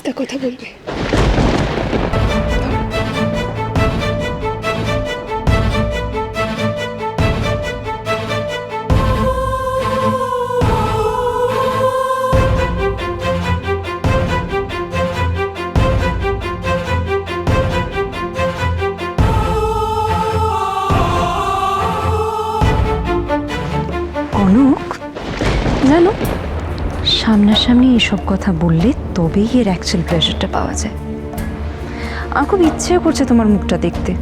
তিস্তা কথা বলবে। সামনাসামনি এসব কথা বললে তবেই এর অ্যাকচুয়াল প্লেজারটা পাওয়া যায়। আমার খুব ইচ্ছে করছে তোমার মুখটা দেখতে।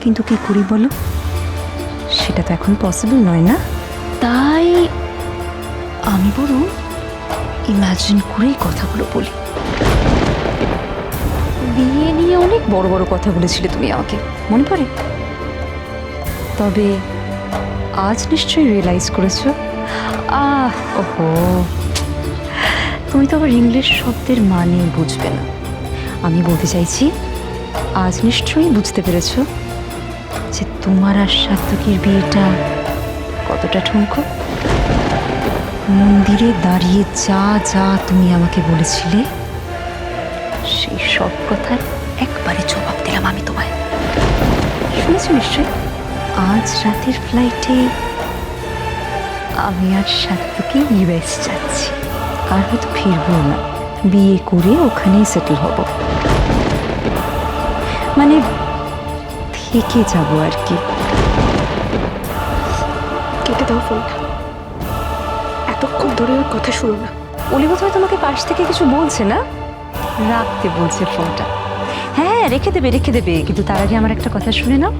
কিন্তু কি করি বলো? সেটা তো এখন পসিবল নয় না? তাই আমি বরং ইমাজিন করেই কথাগুলো বলি। বিয়ে নিয়ে অনেক বড় বড় কথা বলেছিলে তুমি আমাকে, মনে পড়ে? তবে আজ নিশ্চয়ই রিয়েলাইজ করেছ আহ, ওহো। তুমি তো আবার ইংলিশ শব্দের মানে বুঝবে না। আমি বলতে চাইছি, আজ নিশ্চয়ই বুঝতে পেরেছ যে তোমার আর সাত্তকীর বিয়েটা কতটা ঠুনকো। মন্দিরে দাঁড়িয়ে যা যা তুমি আমাকে বলেছিলে, সেই সব কথার একবারে জবাব দিলাম আমি তোমায়। শুনেছো নিশ্চয়ই? আজ রাতের ফ্লাইটে আমি আর সাত্তকে ইউএস যাচ্ছি। আর হয়তো ফিরবো না। বিয়ে করে ওখানেই সেটেল হব। মানে থেকে যাব আর কি। কেটে দাও ফোনটা। এতক্ষণ ধরে ওর কথা শুনো না। অলি বোধহয় তোমাকে পাশ থেকে কিছু বলছে না? রাখতে বলছে ফোনটা। হ্যাঁ রেখে দেবে রেখে দেবে। কিন্তু তার আগে আমার একটা কথা শুনে নাও।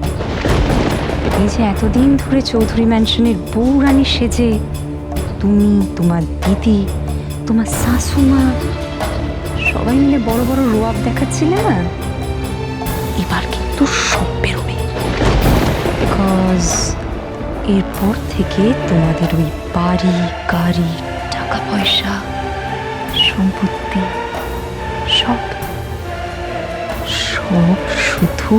এই যে এতদিন ধরে চৌধুরী ম্যানশনের বউ রানী সেজে, তুমি, তোমার দিদি, তোমার শাশুমা সবাই মিলে বড় বড় রোয়াব দেখাচ্ছিলে না? এবার কিন্তু সব বেরোবে। বিকজ এরপর থেকে তোমাদের ওই বাড়ি, গাড়ি টাকা পয়সা সম্পত্তি, সব সব শুধু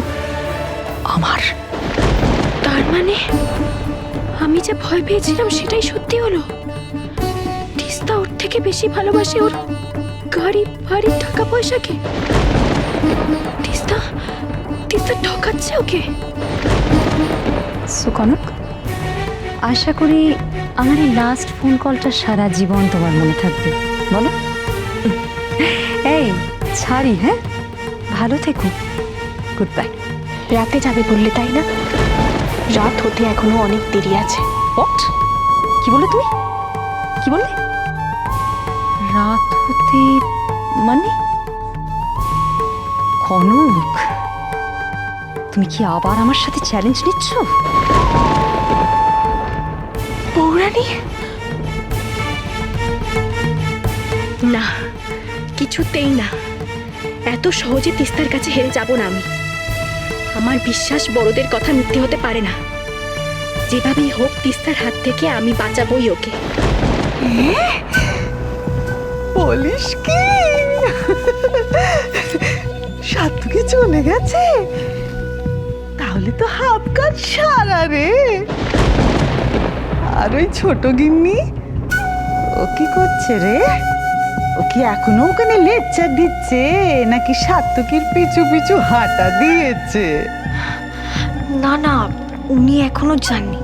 মানে? আমি যে ভয় পেয়েছিলাম সেটাই সত্যি হলো। তিস্তা ওর থেকে বেশি ভালোবাসে ওর গাড়ি বাড়ি টাকা পয়সাকে। তিস্তা তিস্তা ঠকাচ্ছে ওকে। সুকনক আশা করি আমার এই লাস্ট ফোন কলটা সারা জীবন তোমার মনে থাকবে। বলো। এই ছাড়ি হ্যাঁ? ভালো থেকো। গুড বাই রাতে যাবে বললে তাই না? রাত হতে এখনও অনেক দেরি আছে। হোয়াট কি বলে তুমি? কি বললে? রাত হতে মানে? কনক তুমি কি আবার আমার সাথে চ্যালেঞ্জ নিচ্ছ? পৌরাণী? না কিছুতেই না। এত সহজে তিস্তার কাছে হেরে যাব না আমি। আমার বিশ্বাস বড়দের কথা মিথ্যে হতে পারে না। যেভাবেই হোক, তিস্তার হাত থেকে আমি বাঁচাবই ওকে। বলিস কি? সাত্তুকে চলে গেছে? তাহলে তো হাফ কাজ সারা রে। আর ওই ছোট গিন্নি? ও কি করছে রে? ও কি এখনও ওখানে লেকচার দিচ্ছে? নাকি সাত্তুকির পিছু পিছু হাঁটা দিয়েছে? না না উনি এখনও যাননি।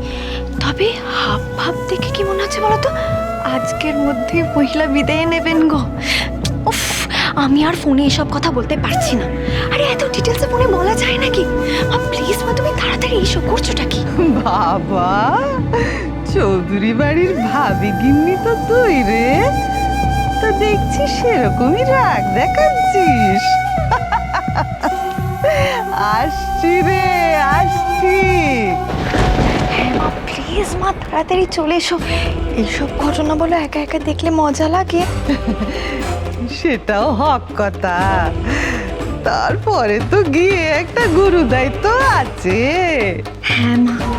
তবে হাফ ভাব দেখে কি মনে হচ্ছে বলতো? আজকের মধ্যে মহিলা বিদায় নেবেন গো। উফ আমি আর ফোনে এসব কথা বলতে পারছি না। আরে এত ডিটেলসে ফোনে বলা যায় নাকি? মা প্লিজ মা তুমি তাড়াতাড়ি এসব করছোটা কি? বাবা চৌধুরী বাড়ির ভাবি গিন্নি তো তুই রে। তো দেখছি সেরকমই রাগ দেখাচ্ছিস। আসছি রে আসছি। হ্যাঁ প্লিজ মা তাড়াতাড়ি চলে এসো। এইসব ঘটনা বলো একা একা দেখলে মজা লাগে। সেটাও হক কথা। তারপরে তো গিয়ে একটা গুরু দায়িত্ব আছে। হ্যাঁ মা।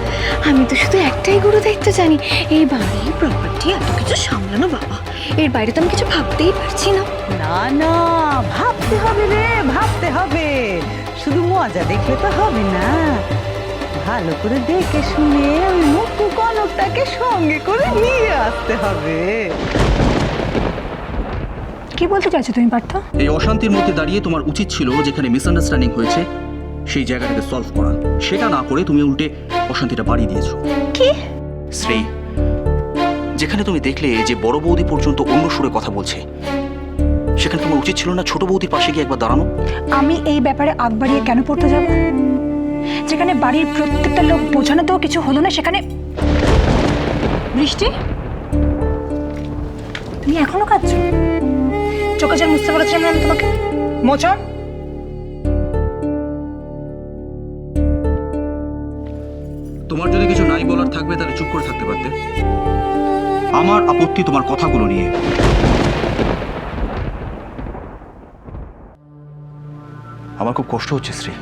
আমি তো শুধু একটাই গুরু দায়িত্ব জানি। এই বাড়ি প্রপার্টি এত কিছু সামলানো বাবা। এর বাইরে তো আমি কিছু ভাবতেই পারছি না। না না ভাবতে হবে রে ভাবতে হবে। শুধু মজা দেখলে তো হবে না। ভালো করে দেখে শুনে ওই মুখু কনকটাকে সঙ্গে করে নিয়ে আসতে হবে। কি বলতে চাইছো তুমি পার্থ? এই অশান্তির মধ্যে দাঁড়িয়ে তোমার উচিত ছিল যেখানে মিসআন্ডারস্ট্যান্ডিং হয়েছে সেই জায়গাটাকে সলভ করা। সেটা না করে তুমি উল্টে অশান্তিটা বাড়িয়ে দিয়েছ। কি? শ্রী যেখানে তুমি দেখলে যে বড় বৌদি পর্যন্ত অন্য সুরে কথা বলছে সেখানে তোমার উচিত ছিল না ছোট বৌদির পাশে গিয়ে একবার দাঁড়ানো? আমি এই ব্যাপারে আগ বাড়িয়ে কেন পড়তে যাব? যেখানে বাড়ির প্রত্যেকটা লোক বোঝানোতেও কিছু হলো না সেখানে বৃষ্টি? তুমি এখনও কাঁদছো? চোখে জল মুছতে বলেছিলাম আমি তোমাকে। মোচন? তোমার যদি কিছু নাই বলার থাকবে তাহলে চুপ করে থাকতে পারতে। আমার আপত্তি তোমার কথাগুলো নিয়ে। আমার খুব কষ্ট হচ্ছে শ্রী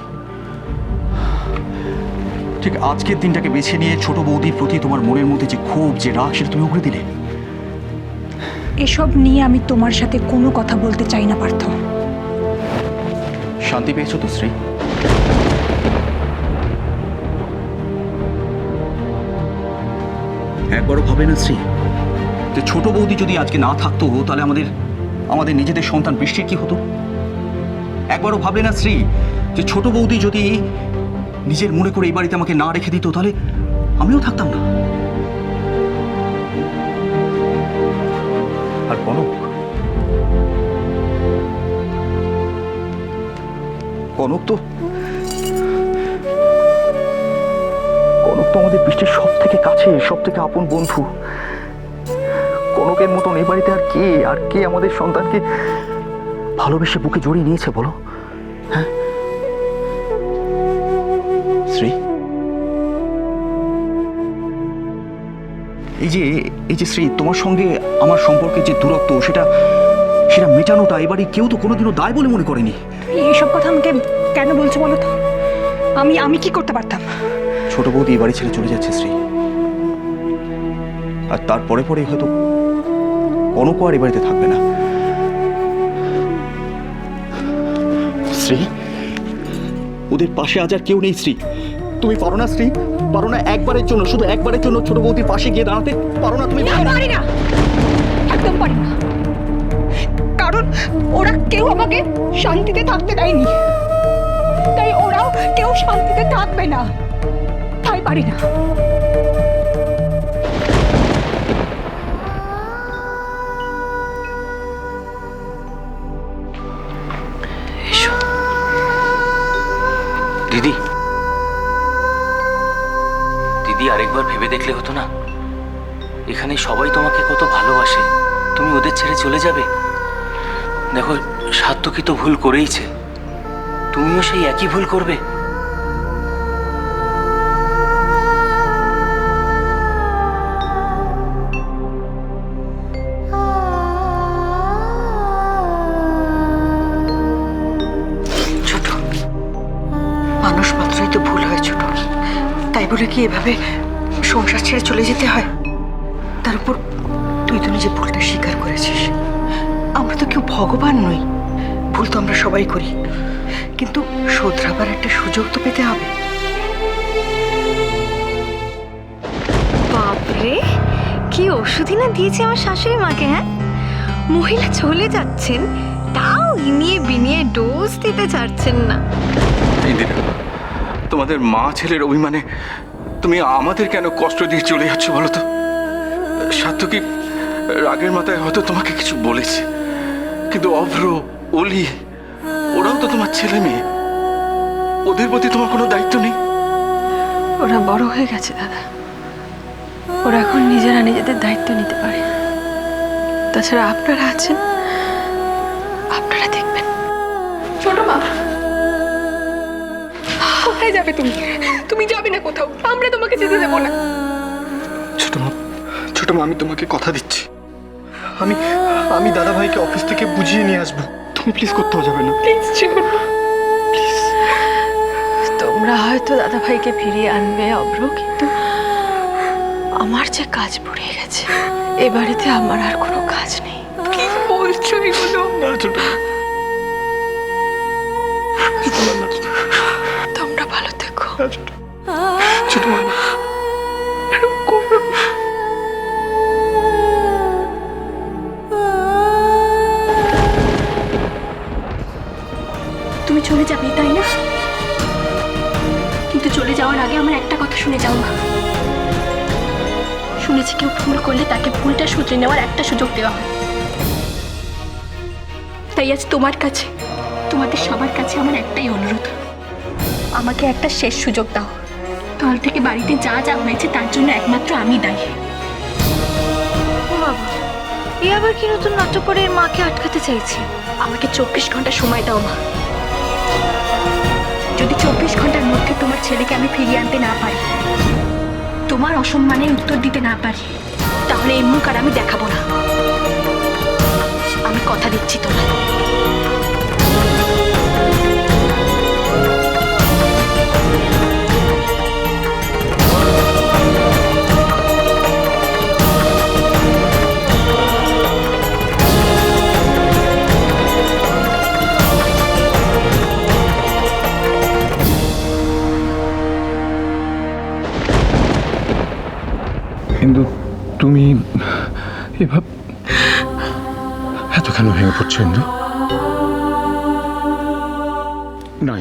ঠিক আজকের দিনটাকে বেছে নিয়ে ছোট বৌদির প্রতি তোমার মনের মধ্যে যে ক্ষোভ যে রাগ সেটা তুমি উগড়ে দিলে? এসব নিয়ে আমি তোমার সাথে কোনো কথা বলতে চাই না পার্থ। শান্তি পেয়েছ তো শ্রী একবারও ভাবে না শ্রী। যে ছোট বৌদি যদি আজকে না থাকতো, তাহলে আমাদের আমাদের নিজেদের সন্তান বৃষ্টির কি হতো? একবারও ভাবলে না শ্রী, যে ছোট বৌদি যদি নিজের মনে করে এই বাড়িতে আমাকে না রেখে দিত, তাহলে আমিও থাকতাম না। আর কনক? কনক তো তো আমাদের বৃষ্টির সব থেকে কাছে সব থেকে আপন বন্ধু। কনকের মতন এ বাড়িতে আর কে? আর কে আমাদের সন্তানকে ভালোবেসে বুকে জড়িয়ে নিয়েছে বলো? হ্যাঁ? শ্রী? এই যে এই যে শ্রী তোমার সঙ্গে আমার সম্পর্কে যে দূরত্ব সেটা সেটা মেটানোটা এবারে কেউ তো কোনোদিনও দায় বলে মনে করেনি। তুমি এইসব কথা আমাকে কেন বলছো বলো তো? আমি আমি কি করতে পারতাম? ছোট বৌদি এই বাড়ি ছেড়ে চলে যাচ্ছে শ্রী আর তারপরে পরে হয়তো কনকও আর এ বাড়িতে থাকবে না। শ্রী ওদের পাশে আজ আর কেউ নেই শ্রী তুমি পারো না শ্রী পারো না একবারের জন্য, শুধু একবারের জন্য ছোট বৌদির পাশে গিয়ে দাঁড়াতে পারো না তুমি। পারি না। একদম পারি না। কারণ ওরা কেউ আমাকে শান্তিতে থাকতে দেয়নি। তাই ওরাও কেউ শান্তিতে থাকবে না। তাই পারি না। দিদি। দিদি, আরেকবার ভেবে দেখলে হতো না? এখানে সবাই তোমাকে কত ভালোবাসে। তুমি ওদের ছেড়ে চলে যাবে? দেখো সাত্তকি তো ভুল করেইছে। তুমিও সেই একই ভুল করবে? বলে কি এভাবে সংসার ছেড়ে চলে যেতে হয়? তার উপর তুই তো নিজে ভুলটা স্বীকার করেছিস। আমরা তো কেউ ভগবান নই। ভুল তো আমরা সবাই করি। কিন্তু শোধরাবার একটা সুযোগ তো পেতে হবে। বাপরে কি ওষুধই না দিয়েছে আমার শাশুড়ি মাকে হ্যাঁ? মহিলা চলে যাচ্ছেন তাও ইনিয়ে বিনিয়ে ডোজ দিতে চাচ্ছেন না। তোমাদের মা ছেলের অভিমানে তুমি আমাদের কেন কষ্ট দিয়ে চলে যাচ্ছ বলো তো? সার্থকী রাগের মাথায় হয়তো তোমাকে কিছু বলেছে। কিন্তু অভ্র অলি ওরাও তো তোমার ছেলে মেয়ে। ওদের প্রতি তোমার কোনো দায়িত্ব নেই? ওরা বড় হয়ে গেছে দাদা। ওরা এখন নিজেরা নিজেদের দায়িত্ব নিতে পারে। তাছাড়া আপনারা আছেন আপনারা দেখবেন। ছোট মা। কোথায় যাবে তুমি? তুমি যাবে না কোথাও। আমরা তোমাকে যেতে দেবো না। ছোট মা ছোট মা আমি তোমাকে কথা দিচ্ছি। আমি আমি দাদা ভাইকে অফিস থেকে বুঝিয়ে নিয়ে আসব। তুমি প্লিজ কোথাও যাবে না। প্লিজ চলো। তোমরা হয়তো দাদা ভাইকে ফিরিয়ে আনবে অব্র কিন্তু আমার যে কাজ পড়ে গেছে এ বাড়িতে আমার আর কোনো কাজ নেই। কি বলছো এগুলো? না। ছোট না, না ছোট ছোট তুমি চলে যাবে, তাই না? কিন্তু চলে যাওয়ার আগে আমার একটা কথা শুনে যাও না শুনেছি কেউ ভুল করলে তাকে ভুলটা শুধরে নেওয়ার একটা সুযোগ দেওয়া হয়। তাই আজ তোমার কাছে, তোমাদের সবার কাছে আমার একটাই অনুরোধ। আমাকে একটা শেষ সুযোগ দাও। কাল থেকে বাড়িতে যা যা হয়েছে তার জন্য একমাত্র আমি দায়ী। ও বাবা এ আবার কি নতুন নাটক করে এর মাকে আটকাতে চাইছে? আমাকে চব্বিশ ঘণ্টা সময় দাও মা। যদি চব্বিশ ঘণ্টার মধ্যে তোমার ছেলেকে আমি ফিরিয়ে আনতে না পারি তোমার অসম্মানের উত্তর দিতে না পারি তাহলে এই মুখ আর আমি দেখাবো না। আমি কথা দিচ্ছি তোমার কিন্তু তুমি এভাবে এত কেন ভেঙে পড়ছো ইন্দু না